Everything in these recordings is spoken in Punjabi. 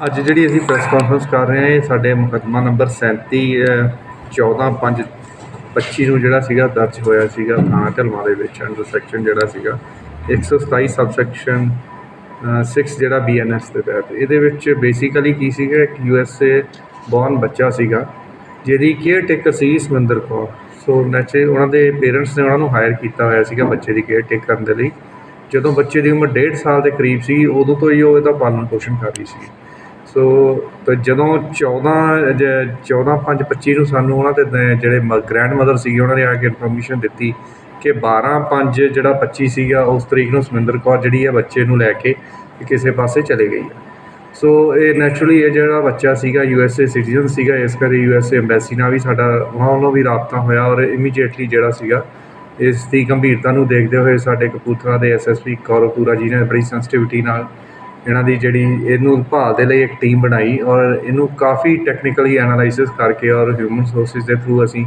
ਅੱਜ ਜਿਹੜੀ ਅਸੀਂ ਪ੍ਰੈਸ ਕਾਨਫਰੰਸ ਕਰ ਰਹੇ ਹਾਂ ਇਹ ਸਾਡੇ ਮੁਕੱਦਮਾ ਨੰਬਰ 37 ਅ, 14 5 25 ਨੂੰ ਜਿਹੜਾ ਸੀਗਾ ਦਰਜ ਹੋਇਆ ਸੀਗਾ ਥਾਣਾ ਢਲਵਾਂ ਦੇ ਵਿੱਚ ਅੰਡਰ ਸੈਕਸ਼ਨ ਜਿਹੜਾ ਸੀਗਾ। 127 ਸਬਸੈਕਸ਼ਨ 6 ਜਿਹੜਾ ਬੀਐਨਐਸ ਦੇ ਤਹਿਤ। ਇਹਦੇ ਵਿੱਚ ਬੇਸਿਕਲੀ ਕੀ ਸੀਗਾ ਇੱਕ ਯੂਐਸਏ ਬੌਰਨ ਬੱਚਾ ਸੀਗਾ ਜਿਹਦੀ ਕੇਅਰ ਟੇਕਰ ਸੀ ਸਮਿੰਦਰ ਕੌਰ। ਸੋ ਨੈਚੇ ਉਹਨਾਂ ਦੇ ਪੇਰੈਂਟਸ ਨੇ ਉਹਨਾਂ ਨੂੰ ਹਾਇਰ ਕੀਤਾ ਹੋਇਆ ਸੀਗਾ ਬੱਚੇ ਦੀ ਕੇਅਰ ਟੇਕ ਕਰਨ ਦੇ ਲਈ। ਜਦੋਂ ਬੱਚੇ ਦੀ ਉਮਰ 1.5 ਸਾਲ ਦੇ ਕਰੀਬ ਸੀ ਉਦੋਂ ਤੋਂ ਹੀ ਉਹ ਇਹਦਾ ਪਾਲਣ ਪੋਸ਼ਣ ਕਰ ਰਹੀ ਸੀ ਸੋ ਅਤੇ ਜਦੋਂ 14 ਜ- 14 5 25 ਨੂੰ ਸਾਨੂੰ ਉਹਨਾਂ ਦੇ ਜਿਹੜੇ ਮ ਗ੍ਰੈਂਡ ਮਦਰ ਸੀਗੇ, ਉਹਨਾਂ ਨੇ ਆ ਕੇ ਇਨਫੋਰਮੇਸ਼ਨ ਦਿੱਤੀ ਕਿ 12 5 ਜਿਹੜਾ 25 ਸੀਗਾ, ਉਸ ਤਰੀਕ ਨੂੰ ਸੁਰਿੰਦਰ ਕੌਰ ਜਿਹੜੀ ਹੈ ਬੱਚੇ ਨੂੰ ਲੈ ਕੇ ਕਿਸੇ ਪਾਸੇ ਚਲੇ ਗਈ ਹੈ ਸੋ, ਇਹ ਨੈਚੁਰਲੀ ਇਹ ਜਿਹੜਾ ਬੱਚਾ ਸੀਗਾ ਯੂ ਐੱਸ ਏ ਸਿਟੀਜ਼ਨ ਸੀਗਾ, ਇਸ ਕਰਕੇ ਯੂ ਐੱਸ ਏ ਐਮਬੈਸੀ ਨਾਲ ਵੀ ਸਾਡਾ, ਉਹਨਾਂ ਵੱਲੋਂ ਵੀ ਰਾਬਤਾ ਹੋਇਆ ਔਰ ਇਮੀਡੀਏਟਲੀ ਜਿਹੜਾ ਸੀਗਾ, ਇਸ ਦੀ ਗੰਭੀਰਤਾ ਨੂੰ ਦੇਖਦੇ ਹੋਏ ਸਾਡੇ ਕਪੂਰਥਲਾ ਦੇ ਐਸਐਸਪੀ ਕੌਰਪੂਰਾ ਜੀ ਨੇ ਬੜੀ ਸੈਂਸਿਟਿਵਿਟੀ ਨਾਲ ਇਹਨਾਂ ਦੀ ਜਿਹੜੀ ਇਹਨੂੰ ਭਾਲ ਦੇ ਲਈ ਇੱਕ ਟੀਮ ਬਣਾਈ ਔਰ ਇਹਨੂੰ ਕਾਫੀ ਟੈਕਨੀਕਲੀ ਐਨਾਲਾਈਸਿਸ ਕਰਕੇ ਔਰ ਹਿਊਮਨ ਸੋਰਸਿਸ ਦੇ ਥਰੂ ਅਸੀਂ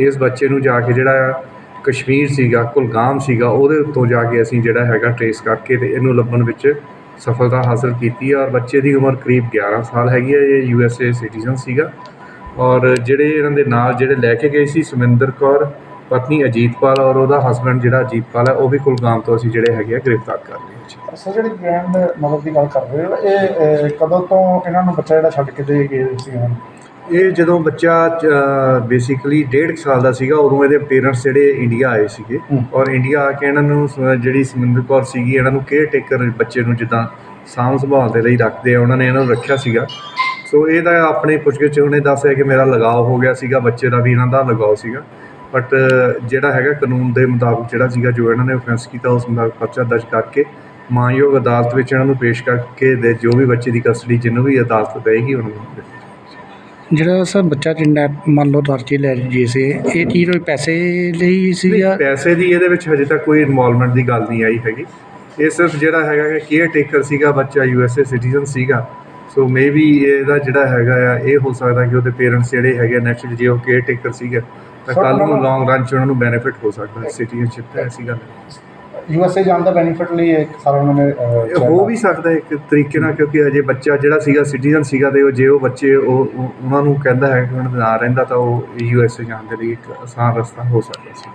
ਇਸ ਬੱਚੇ ਨੂੰ ਜਾ ਕੇ ਜਿਹੜਾ ਕਸ਼ਮੀਰ ਸੀਗਾ, ਕੁਲਗਾਮ ਸੀਗਾ, ਉਹਦੇ ਉੱਤੋਂ ਜਾ ਕੇ ਅਸੀਂ ਜਿਹੜਾ ਹੈਗਾ ਟ੍ਰੇਸ ਕਰਕੇ ਤੇ ਇਹਨੂੰ ਲੱਭਣ ਵਿੱਚ ਸਫਲਤਾ ਹਾਸਲ ਕੀਤੀ ਔਰ ਬੱਚੇ ਦੀ ਉਮਰ ਕਰੀਬ 11 ਸਾਲ ਹੈਗੀ ਹੈ ਇਹ ਯੂ ਐੱਸ ਏ ਸਿਟੀਜ਼ਨ ਸੀਗਾ ਔਰ ਜਿਹੜੇ ਇਹਨਾਂ ਦੇ ਨਾਲ ਜਿਹੜੇ ਲੈ ਕੇ ਗਏ ਸੀ, ਸੁਮਿੰਦਰ ਕੌਰ ਪਤਨੀ ਅਜੀਤਪਾਲ ਔਰ ਉਹਦਾ ਹਸਬੰਡ ਜਿਹੜਾ ਅਜੀਤਪਾਲ ਹੈ ਉਹ ਵੀ ਕੁਲਗਾਮ ਤੋਂ ਅਸੀਂ ਜਿਹੜੇ ਹੈਗੇ ਆ ਗ੍ਰਿਫਤਾਰ ਕਰ ਲਏ ਜੀ। ਸਰ ਜਿਹੜੀ ਗ੍ਰੈਂਡ ਮਦਰ ਦੀ ਗੱਲ ਕਰ ਰਹੇ ਹੋ ਇਹ ਅਹ, ਕਦੋਂ ਤੋਂ ਇਹਨਾਂ ਨੂੰ ਬੱਚਾ ਜਿਹੜਾ ਛੱਡ ਕੇ ਦੇ ਗਏ ਸੀ ਹੁਣ? ਇਹ ਜਦੋਂ ਬੱਚਾ ਬੇਸਿਕਲੀ 1.5 ਸਾਲ ਦਾ ਸੀਗਾ ਉਦੋਂ ਇਹਦੇ ਪੇਰੈਂਟਸ ਜਿਹੜੇ ਇੰਡੀਆ ਆਏ ਸੀਗੇ। ਹੂੰ। ਔਰ ਇੰਡੀਆ ਆ ਕੇ ਇਹਨਾਂ ਨੂੰ ਸ- ਜਿਹੜੀ ਸਮਿੰਦਰ ਕੌਰ ਸੀਗੀ ਇਹਨਾਂ ਨੂੰ ਕੇਅਰ ਟੇਕਰ ਬੱਚੇ ਨੂੰ ਜਿੱਦਾਂ ਸਾਂਭ ਸੰਭਾਲ ਦੇ ਲਈ ਰੱਖਦੇ ਆ ਉਹਨਾਂ ਨੇ ਇਹਨਾਂ ਨੂੰ ਰੱਖਿਆ ਸੀਗਾ। ਸੋ ਇਹਦਾ ਆਪਣੇ ਪੁੱਛਗਿੱਛ ਉਹਨੇ ਦੱਸਿਆ ਕਿ ਮੇਰਾ ਲਗਾਓ ਹੋ ਗਿਆ ਸੀਗਾ ਬੱਚੇ ਦਾ ਵੀ ਇਹਨਾਂ ਦਾ ਲਗਾਓ ਸੀਗਾ। ਬਟ ਜਿਹੜਾ ਹੈਗਾ ਕਾਨੂੰਨ ਦੇ ਮੁਤਾਬਕ ਜਿਹੜਾ ਸੀਗਾ ਜੋ ਇਹਨਾਂ ਨੇ ਅਫੈਂਸ ਕੀਤਾ ਉਸ ਮੁਤਾਬਕ ਪਰਚਾ ਦਰਜ ਕਰਕੇ ਮਾਨਯੋਗ ਅਦਾਲਤ ਵਿੱਚ ਇਹਨਾਂ ਨੂੰ ਪੇਸ਼ ਕਰਕੇ ਦੇ ਜੋ ਵੀ ਬੱਚੇ ਦੀ ਕਸਟਡੀ ਜਿਹਨੂੰ ਵੀ ਅਦਾਲਤ ਦੇਗੀ ਉਹਨਾਂ ਜਿਹੜਾ ਸਰ ਬੱਚਾ ਜਿੰਨਾ ਮੰਨ ਲਓ ਦਰਜੀ ਲੈ ਜੀ ਸੀ ਇਹ ਚੀਜ਼ ਕੋਈ ਪੈਸੇ ਲਈ ਸੀ ਜਾਂ ਪੈਸੇ ਦੀ ਇਹਦੇ ਵਿੱਚ ਹਜੇ ਤੱਕ ਕੋਈ ਇਨਵੋਲਵਮੈਂਟ ਦੀ ਗੱਲ ਨਹੀਂ ਆਈ ਹੈਗੀ। ਇਹ ਸਿਰਫ ਜਿਹੜਾ ਹੈਗਾ ਕਿ ਕੇਅਰ ਟੇਕਰ ਸੀਗਾ ਬੱਚਾ ਯੂਐਸਏ ਸਿਟੀਜ਼ਨ ਸੀਗਾ। ਸੋ ਮੇਬੀ ਇਹਦਾ ਜਿਹੜਾ ਹੈਗਾ ਆ ਇਹ ਹੋ ਸਕਦਾ ਕਿ ਉਹਦੇ ਪੇਰੈਂਟਸ ਜਿਹੜੇ ਹੈਗੇ ਨੈਕਸਟ ਜੇ ਉਹ ਕੇਅਰ ਟੇਕਰ ਸੀਗਾ ਤਾਂ ਕੱਲ ਨੂੰ ਲੌਂਗ ਰਨ 'ਚ ਉਹਨਾਂ ਨੂੰ ਬੈਨੀਫਿਟ ਹੋ ਸਕਦਾ ਸਿਟੀਜ਼ਨਸ਼ਿਪ ਦਾ ਐਸੀ ਗੱਲ ਨਹੀਂ। ਯੂਐਸਏ ਜਾਣ ਦਾ ਬੈਨੀਫਿਟ ਲਈ ਇੱਕ ਸਾਲ ਉਹਨਾਂ ਨੇ ਇਹ ਹੋ ਵੀ ਸਕਦਾ ਹੈ ਇੱਕ ਤਰੀਕੇ ਨਾਲ ਕਿਉਂਕਿ ਅਜੇ ਬੱਚਾ ਜਿਹੜਾ ਸੀਗਾ ਸਿਟੀਜ਼ਨ ਸੀਗਾ ਤੇ ਉਹ ਜੇ ਉਹ ਬੱਚੇ ਉਹ ਉਹ- ਉਹਨਾਂ ਨੂੰ ਕਹਿੰਦਾ ਹੈ ਕਿ ਉਹਨਾਂ ਦਾ ਨਾਂ ਰਹਿੰਦਾ ਤਾਂ ਉਹ ਯੂਐਸਏ ਜਾਣ ਦੇ ਲਈ ਇੱਕ ਆਸਾਨ ਰਸਤਾ ਹੋ ਸਕਦਾ ਸੀ